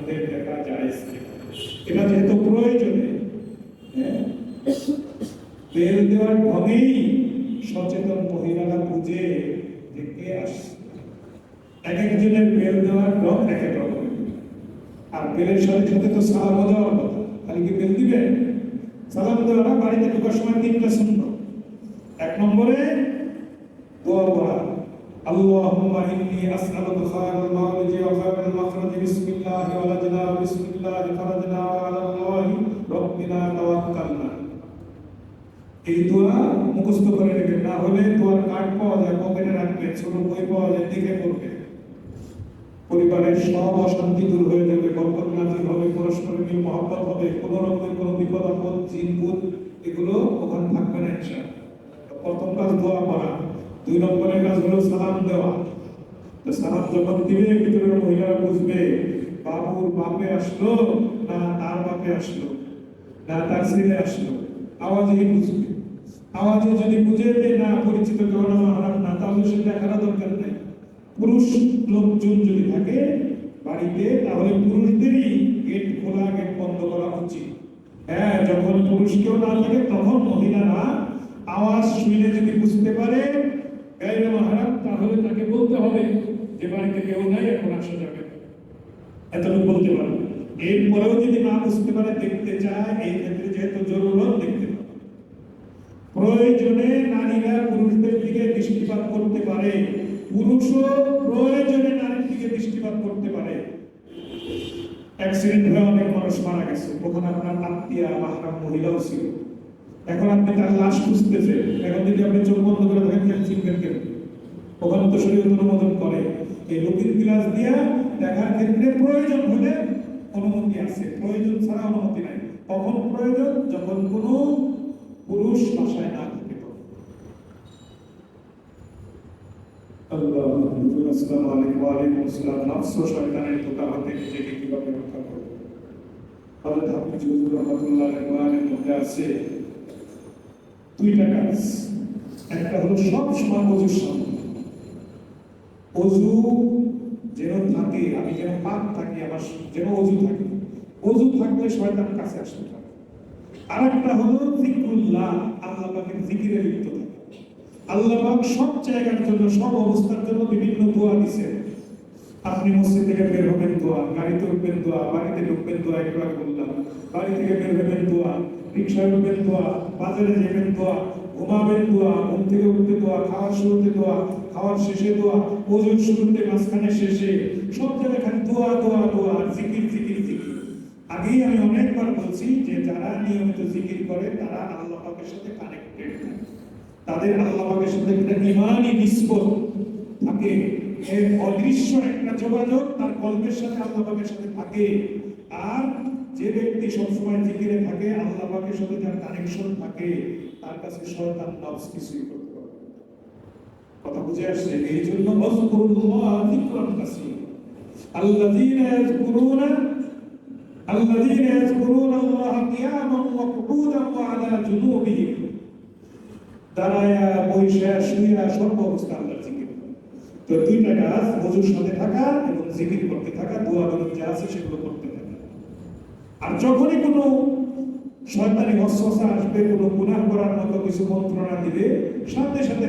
দিয়ে দেখা যায় এটা যেহেতু প্রয়োজনে হ্যাঁ, দেওয়ার সচেতন মহিলারা বুঝে থেকে আসছে। এক একজনের বেল দেওয়ার ঢং এক এক রকম আর বেলের সাথে সাথে তো সালাম দেওয়ার কথা। কি বেল দিবেন? সালাম দেওয়াটা বাড়িতে ঢোকার সময় তিনটা শুনব এক নম্বরে দোয়া পড়া اللهم إني أسألك خير المولد وخير المخرج بسم الله ولدنا بسم الله خرجنا وعلى الله ربنا توكلنا এই দোয়া মুখস্থ করে নেবেন না হলে দোয়ার কার্ড পাওয়া যায় পকেটে রাখবেন ছোট বই পাওয়া যায় দেখে পড়বে পরিবারের সব অশান্তি দূর হয়ে যাবে বরকত নাজির হবে পরস্পরের মিল মহব্বত হবে কোনো রকমের কোনো বিপদ আপদ চিনপুত এগুলো ওখানে থাকবে না ইনশাআল্লাহ প্রথম কাজ দোয়া করা, দুই নম্বরের কাজ হলো সালাম দেওয়া। তো সালাম যখন দিবে, ভিতরের মহিলারা বুঝবে বাবুর বাপে আসলো না তার বাপে আসলো, না তার ছেলে আসলো। আওয়াজেই বুঝবে। আওয়াজে যদি বুঝে যে না, পরিচিত কেউ না হারাম না, তাহলে সে দেখার দরকার নেই। পুরুষ লোকজন যদি থাকে বাড়িতে, তাহলে পুরুষদেরই গেট খোলা, গেট বন্ধ করা উচিত। হ্যাঁ যখন পুরুষ কেউ না থাকে, তখন মহিলারা আওয়াজ শুনে যদি বুঝতে পারে গাইরে তাহলে তাকে বলতে হবে, যে বাড়িতে কেউ নাই, এখন আসা যাবে। এতটুকু বলতে পারবে এরপরেও যদি না বুঝতে পারে, দেখতে চায়, এই ক্ষেত্রে যেহেতু জরুরত দেখতে প্রয়োজনে নারীরা পুরুষদের দিকে দৃষ্টিপাত করতে পারে। পুরুষও প্রয়োজনে নারীর দিকে দৃষ্টিপাত করতে পারে। অ্যাক্সিডেন্ট হয়ে অনেক মানুষ মারা গেছে। ওখানে আপনার আত্মীয়, মাহরাম, মহিলাও ছিল। এখন আপনি তার লাশ খুঁজতেছেন এখন যদি আপনি চোখ বন্ধ করে কেন চিনবেন কেন ওখানে তো শরীর অনুমোদন করে। এই লুকিং গ্লাস দিয়া দেখার ক্ষেত্রে প্রয়োজন হলে অনুমতি আছে। প্রয়োজন ছাড়া অনুমতি নাই। কখন প্রয়োজন যখন কোনো পুরুষ বাসায় না থাকে আসসালামু আলাইকুম। ওয়া আলাইকুম আসসালাম। নফস ও শয়তানের ধোঁকা হতে নিজেকে কীভাবে রক্ষা করব? হযরত হাফিজ হুজুর রাহমাতুল্লাহ আলাইহির মধ্যে আছে দুইটা কাজ একটা হলো সব সময় অজুর সামনে অজু যেন থাকে, আমি যেন পাক থাকি, আমার যেন অজু থাকে। অজু থাকলে শয়তান কাছে আসতে পারে। আর একটা হলো জিক্রুল্লাহ, আল্লাহ পাকের জিকিরে লিপ্ত থাকে। আল্লাহ পাক সব জায়গার জন্য, সব অবস্থার জন্য বিভিন্ন দোয়া দিছেন। আপনি মসজিদ থেকে বের হবেন দোয়া, গাড়িতে উঠবেন দোয়া, বাড়িতে ঢুকবেন দোয়া আগে বললাম। বাড়ি থেকে বের হবেন দোয়া, রিক্সায় উঠবেন দোয়া বাজারে যাবেন দোয়া, ঘুমাবেন দোয়া, ঘুম থেকে উঠতে দোয়া, খাওয়ার শুরুতে দোয়া, খাওয়ার শেষে দোয়া, ওজন শুরুতে মাঝখানে শেষে সব জায়গায় দোয়া দোয়া দোয়া জিকির জিকির জিকির। আগেই আমি অনেকবার বলছি যে যারা নিয়মিত জিকির করে, তারা আল্লাহ পাকের সাথে কানেক্টেড তাদের আল্লাহ পাকের সাথে একটা ইমানই নিষ্পত থাকে। এর অদৃশ্য একটা যোগাযোগ তার কল্পের সাথে আল্লাহ পাকের সাথে থাকে। আর যে ব্যক্তি সবসময় জিকিরে থাকে, আল্লাহ পাকের সাথে তার কানেকশন থাকে, তার কাছে শয়তান নফস কিছুই করতে পারবে কথা বুঝে আসছে? এই জন্য অজকুরুল্লাহ জিকির থাকা এবং জিকির করতে থাকা যা আছে সেগুলো করতে থাকা। আর যখনই কোনো শয়তানি ওয়াসওয়াসা আসবে, কোনো গুনাহ করার মতো কিছু মন্ত্রণা দিবে, সাথে সাথে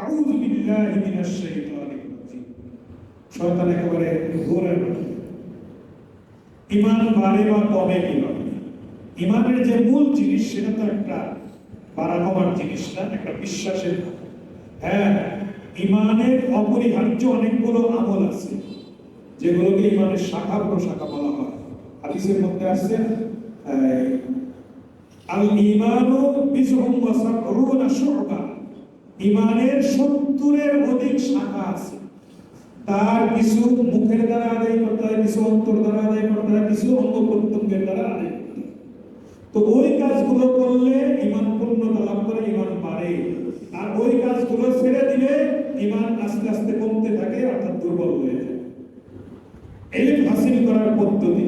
আউযু বিল্লাহি মিনাশ শয়তান একেবারে ঘোরে ইমান বাড়ে বা কমে ইমানের যে মূল জিনিস, সেটা তো একটা বাড়া কমার জিনিস না, একটা বিশ্বাসের হ্যাঁ ইমানের অপরিহার্য অনেকগুলো আমল আছে, যেগুলোকে ইমানের শাখা প্রশাখা বলা হয়। হাদিসের মধ্যে আছে আল ইমানু বিসহুম ওয়া সাবরুনা শু'বা। ইমানের 70 এর অধিক শাখা আছে। তার কিছু মুখের দ্বারা আদায় করতে হয়, কিছু অন্তর দ্বারা আদায় করতে হয়, কিছু অঙ্গ প্রত্যঙ্গের দ্বারা আদায় করতে তো ওই কাজগুলো করলে ইমান পূর্ণতা লাভ করে ইমান বাড়ে। আর ওই কাজগুলো ছেড়ে দিলে ইমান আস্তে আস্তে কমতে থাকে, অর্থাৎ দুর্বল হয়ে যায়। এলেম হাসিল করার পদ্ধতি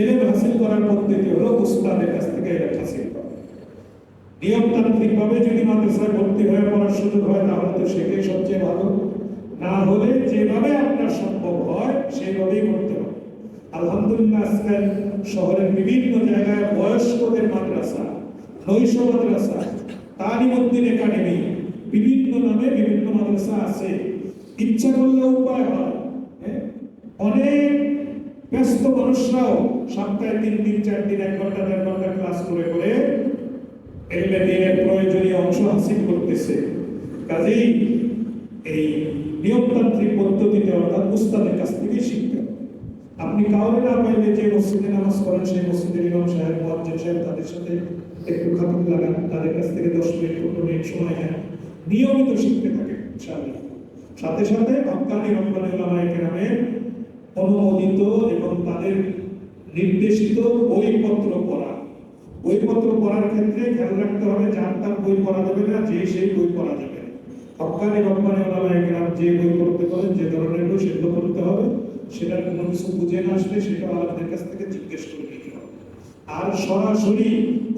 এলেম হাসিল করার পদ্ধতি হলো উস্তাদের কাছ থেকে এলেম হাসিল করা। নিয়মতান্ত্রিক ভাবে যদি মাদ্রাসায় হয়ে পড়ার সুযোগ হয়, তাহলে তো সেটাই সবচেয়ে ভালো। না হলে যেভাবে আপনার সম্ভব হয় সেইভাবেই করতে হবে। আলহামদুলিল্লাহ, আজকাল শহরের বিভিন্ন জায়গায় বয়স্কদের মাদ্রাসা, নৈশ মাদ্রাসা, তালিমুদ্দিন একাডেমি, বিভিন্ন নামে বিভিন্ন মাদ্রাসা আছে। ইচ্ছা করলে উপায় হয় হ্যাঁ? অনেক ব্যস্ত মানুষরাও সপ্তাহে তিন দিন, চার দিন, এক ঘণ্টা, দেড় ঘণ্টা ক্লাস করে করে এগুলো দিনের প্রয়োজনীয় অংশ হাসিল করতেছে। কাজেই এই নিয়মতান্ত্রিক পদ্ধতিতে অর্থাৎ উস্তাদের কাছ থেকে শিখতে আপনি কাউরে না পাইলে যে মসজিদে নামাজ পড়েন, সেই মসজিদের ইমাম সাহেব মুয়াজ্জিন সাহেব তাদের সাথে একটু খাতির লাগান, তাদের কাছ থেকে দশ মিনিট, পনেরো মিনিট সময় নেন। নিয়মিত শিখতে ইনশাআল্লাহ। সাথে সাথে আফগানি রব্বানি উলামায়ে কেরামের অনুমোদিত এবং তাদের নির্দেশিত বইপত্র পড়া। বইপত্র পড়ার ক্ষেত্রে খেয়াল রাখতে হবে যার তার বই পড়া যাবে না, যে সেই বই পড়া যাবে। না আফগানি রব্বানি উলামায়ে কেরাম যে বই পড়তে বলেন যে ধরনের বই সেগুলো পড়তে হবে। সেটার কোনো কিছু বুঝে না আসলে সেটা আলাদের কাছ থেকে জিজ্ঞেস করে নিতে হবে। আর সরাসরি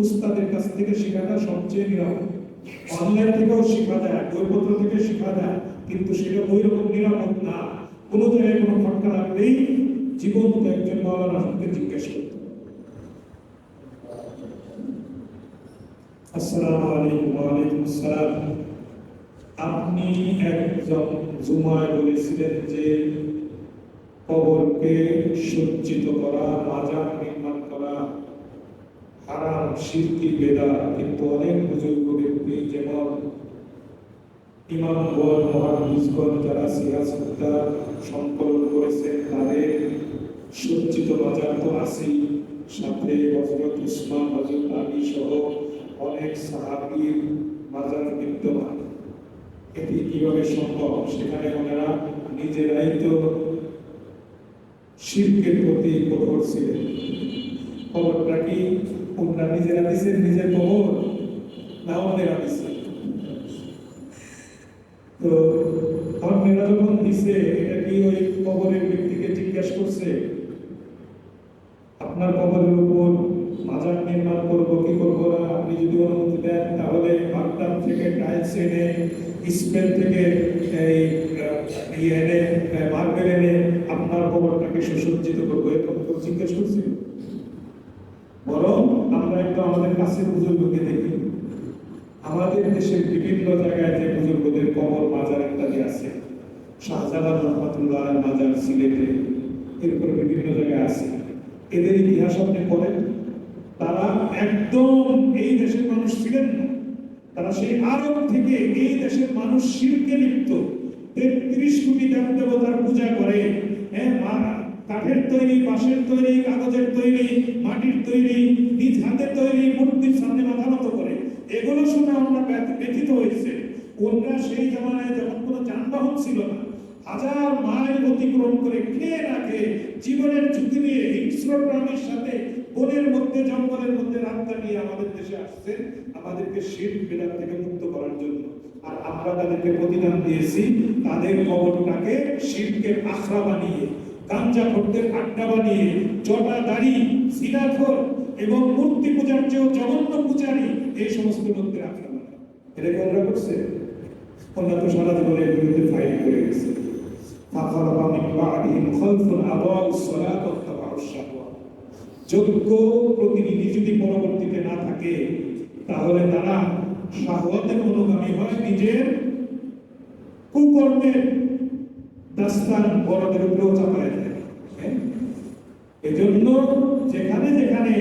উস্তাদের কাছ থেকে শেখাটা সবচেয়ে নিরাপদ। অনলাইন থেকেও শেখা যায়, বইপত্র থেকে শেখা যায়, কিন্তু সেটা ওই রকম নিরাপদ না। কোনো জায়গায় কোনো খটকা লাগলেই জীবন্ত একজন মাওলানা সঙ্গে জিজ্ঞেস করতে। আসসালামু আলাইকুম আসসালাম। আপনি একজন জুমায় বলেছিলেন যে কবরকে সজ্জিত করা, মাজার নির্মাণ করা হারাম শিরকি বেদা কিন্তু অনেক বুজুর্গ ব্যক্তি যেমন মহাদিসগণ যারা করেছেন, তাদের সজ্জিত বাজার তো আছেই। সাথে হজরত উসমান হজরত আলী সহ অনেক সাহাবীর বাজার বিদ্যমান। এটি কীভাবে সম্ভব? সেখানে ওনারা নিজেরাই তো শিল্পের প্রতি কঠোর ছিলেন। খবরটা কি? ওনারা নিজেরা দিচ্ছেন নিজের খবর না ওনারা দিচ্ছেন তো অন্যেরা যখন দিছে, এটা কি ওই কবরের ব্যক্তিকে জিজ্ঞাসা করছে? আপনার কবরের উপর মাজার নির্মাণ করব কি করব না? আপনি যদি অনুমতি দেন, তাহলে বাগদাদ থেকে টাইলস এনে, স্পেন থেকে এই ইয়ে এনে মার্বেল এনে আপনার কবরটাকে সুসজ্জিত করব এরকম কেউ জিজ্ঞেস করছিল বরং আমরা একটু আমাদের কাছে বুজুর্গকে দেখি। আমাদের দেশের বিভিন্ন জায়গায় যে বুজুর্গদের কবর, মাজার ইত্যাদি আছে, শাহজালাল রহমতুল্লাহ মাজার সিলেটে, এরপর বিভিন্ন জায়গায় আছে। এদের ইতিহাস আপনি পড়েন, তারা একদম এই দেশের মানুষ ছিলেন না। তারা সেই আরব থেকে এই দেশের মানুষ শিল্পে লিপ্ত। তেত্রিশ কোটি দেব দেবতার পূজা করে। হ্যাঁ কাঠের তৈরি, বাঁশের তৈরি, কাগজের তৈরি, মাটির তৈরি, নিজ হাতের তৈরি মূর্তির সামনে মাথা নত করে। এগুলো শুনে আমরা ব্যথিত হয়েছে। ওরা সেই জামানায় যখন কোনো যানবাহন ছিল না, হাজার মাইল অতিক্রম করে খেয়ে খেয়ে জীবনের ঝুঁকি নিয়ে হিংস্র প্রাণীর সাথে বনের মধ্যে, জঙ্গলের মধ্যে রাত নিয়ে আমাদের দেশে আসছে, আমাদেরকে শীত বেলার থেকে মুক্ত করার জন্য। আর আমরা তাদেরকে প্রতিদান দিয়েছি, তাদের কবরটাকে শিল্পের আখড়া বানিয়ে, গাঞ্জা ভোটদের আড্ডা বানিয়ে জটা দাড়ি সিনাখর এবং মূর্তি পূজার চেয়েও জঘন্য পূজারী এই সমস্ত লোকদের আখড়া বানায় এটা কি ওরা করছে ওরা তো সারা জীবনে এর বিরুদ্ধে ফাইট করে গেছে فخلق من بعدهم خلف أضاعوا الصلاة واتبعوا الشهوات যোগ্য প্রতিনিধি যদি পরবর্তীতে না থাকে তাহলে তারা শাহওয়াতের অনুগামী হয় নিজের কুকর্মের দাস্তান বড়দের উপরেও চাপায় দেয় হ্যাঁ? এজন্য যেখানে যেখানে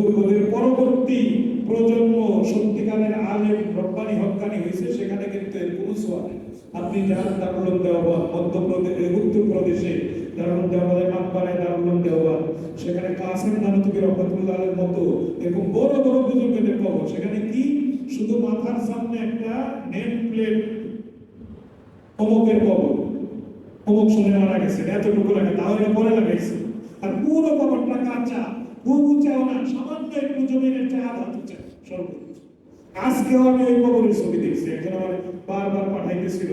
বুজুর্গদের পরবর্তী প্রজন্ম সত্যিকারের আলেম, রব্বানি হক্কানি হয়েছে, সেখানে কিন্তু এর কোনো নেই। আপনি যান দারুল দেওয়ান, মধ্যপ্রদেশে উত্তরপ্রদেশে দারুল দেওয়ানের মাতবারে দারুল দেওয়ান। সেখানে কাসেম নানতুকি রহমতুল্লাহের মতো এরকম বড় বড় বুজুর্গদের কবর সেখানে কি? শুধু মাথার সামনে একটা নেম প্লেট অমুকের কবর অমুক শুনে মারা গেছে এতটুকু লাগে, তাহলে পরে লাগাইছে। আর পুরো কবরটা কাঁচা। খুব উঁচাও না সামান্য একটু জমিনের চেয়ে আধা উঁচা সর্বোচ্চ আজকেও আমি ওই কবরের ছবি দেখছি, একজন আমার বারবার পাঠাইতেছিল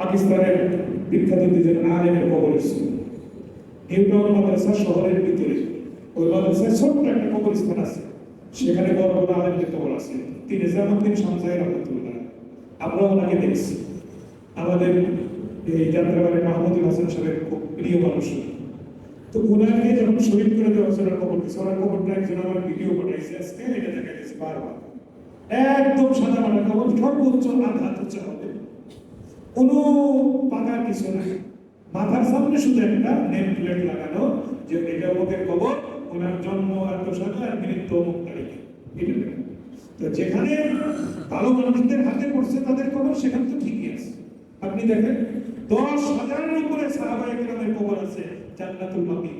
পাকিস্তানের বিখ্যাত দুজন আলেমের কবরের ছবি। নিউটাউন মাদ্রাসা শহরের ভিতরে, ওই মাদ্রাসায় ছোট্ট একটা কবরস্থান আছে। সেখানে বড় বড় আলেমদের কবর আছে। তিনি নিজামুদ্দিন শামসাই রহমতুল্লাহ আমরা ওনাকে দেখছি। আমাদের এই যাত্রাবাড়ি মাহমুদুল হাসান সাহেবের খুব প্রিয় মানুষ। তো ওনাকে যখন শহীদ করে দেওয়া হচ্ছে ওনার ওনার কবরটা একজন আমার ভিডিও বানাইছে আজকে, এটা দেখা গেছে বারবার। একদম সাদা মারা কবর সর্বোচ্চ আধ হাত হবে কোনো পাকার কিছু নাই। মাথার সামনে শুধু একটা নেম প্লেট লাগানো, যে এটা অমুকের কবর ওনার জন্ম সালে আর মৃত্যু অমুক তারিখে। এটা। তো যেখানে ভালো মানুষদের হাতে পড়ছে তাদের কবর সেখানে তো ঠিকই আছে। আপনি দেখেন দশ হাজারের উপরে সাহাবায়ে কেরামের কবর আছে, জান্নাতুল বাকি।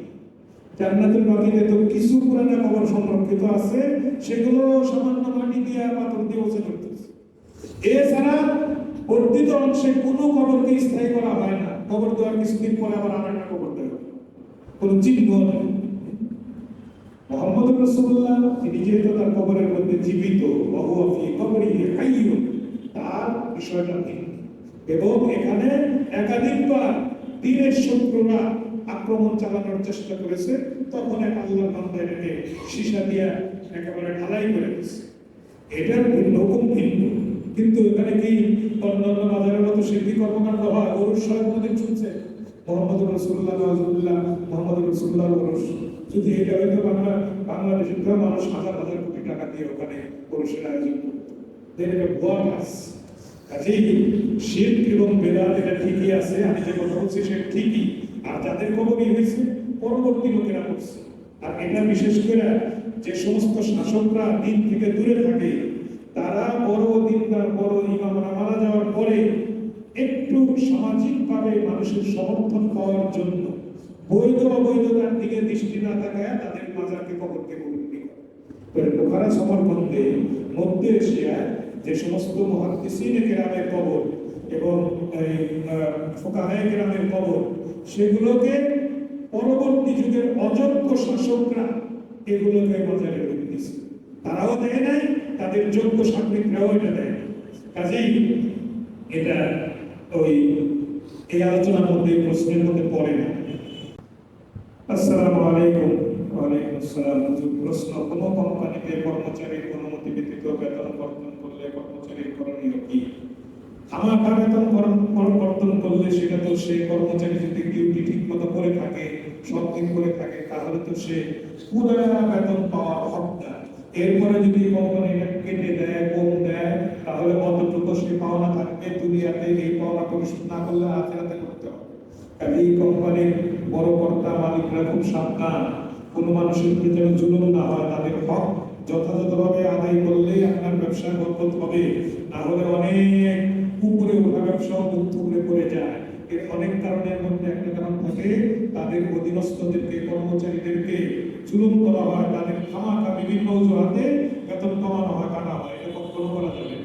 জান্নাতুল বাকিতে তো কিছু পুরানা কবর সংরক্ষিত আছে, সেগুলো সামান্য মাটি দিয়ে পাথর দিয়ে ওজে করতেছে। এছাড়া বর্ধিত অংশে কোনো কবরকে স্থায়ী করা হয় না। কবর দেওয়ার কিছুদিন পরে আবার আর একটা কবর দেওয়া কোনো চিহ্ন নেই। মোহাম্মদ রসুল্লাহ তিনি যেহেতু তার কবরের মধ্যে জীবিত বহুয়াফি কবরি হাইয়ুন, তার বিষয়টা ভিন্ন। এবং এখানে একাধিকবার দিনের শত্রুরা আক্রমণ চালানোর চেষ্টা করেছে, তখন এক আল্লাহ বান্দা এটাকে সীসা দিয়া একেবারে ঢালাই করে দিচ্ছে এটার ভিন্ন হুকুম ভিন্ন। কিন্তু এখানে কি অন্যান্য বাজারের মতো শিল্পী কর্মকাণ্ড হয়? ওরস সাহেব কোনদিন শুনছে? মোহাম্মদ রসুল্লাহ মোহাম্মদ রসুল্লাহ যদি এটা হয়তো বাংলা বাংলাদেশের মানুষ হাজার হাজার কোটি টাকা দিয়ে ওখানে ওরসের আয়োজন করতো। ভুয়া কাজেই শিল্প এবং বেদাত এটা ঠিকই আছে, আমি যে কথা বলছি সেটা ঠিকই। আর যাদের খবরই হয়েছে, পরবর্তী লোকেরা করছে। আর এটা বিশেষ করে যে সমস্ত শাসকরা দিন থেকে দূরে থাকে, তারা বড় দিনদার, বড় ইমামরা মারা যাওয়ার পরে একটু সামাজিকভাবে মানুষের সমর্থন পাওয়ার জন্য বৈধ, অবৈধতার দিকে দৃষ্টি না থাকায় তাদের মাজারকে কবরকে গুরুত্ব করে। বোখারা, সমরকন্দে, মধ্য এশিয়ায় যে সমস্ত মহাদিসিনে কেরামের কবর এবং এই ফোকাহায় কেরামের কবর, সেগুলোকে পরবর্তী যুগের অযোগ্য শাসকরা এগুলোকে বাজারে রেখে দিয়েছে। তারাও দেয় নাই, তাদের যোগ্য সাংবিকরাও এটা দেয়। কাজেই এটা ওই, এই আলোচনার মধ্যে প্রশ্নের মধ্যে পড়ে না। আসসালামু আলাইকুম। ওয়ালাইকুম আসসালাম প্রশ্ন, কোন কোম্পানিতে কর্মচারীর অনুমতি ব্যতীত বেতন কর্তন করলে কর্মচারীর করণীয় কি? আমাকে বেতন কর- কর- কর্তন করলে সেটা তো সেই কর্মচারী যদি ডিউটি ঠিক মতো করে থাকে, সব দিন করে থাকে, তাহলে তো সে পুরো বেতন পাওয়ার হকদার। এরপরে যদি কোম্পানি কেটে দেয়, কম দেয়, তাহলে অতটুকু সে পাওনা থাকবে দুনিয়াতে, এই পাওনা পরিশোধ না করলে আখেরাতে করতে হবে। এই কোম্পানির বড় কর্তা মালিকরা খুব সাবধান। কোনো মানুষের উপরে যেন জুলুম না হয়, তাদের হক যথাযথভাবে আদায় করলেই আপনার ব্যবসা বরকত হবে। না হলে অনেক উপরে ওঠা ব্যবসাও উপরে পড়ে যায়। এর অনেক কারণের মধ্যে একটা কারণ থাকে, তাদের অধীনস্থদেরকে, কর্মচারীদেরকে জুলুম করা হয়, তাদের খামাখা বিভিন্ন অজুহাতে বেতন কমানো হয়, কাটা হয়। এটা কখনো করা যাবে।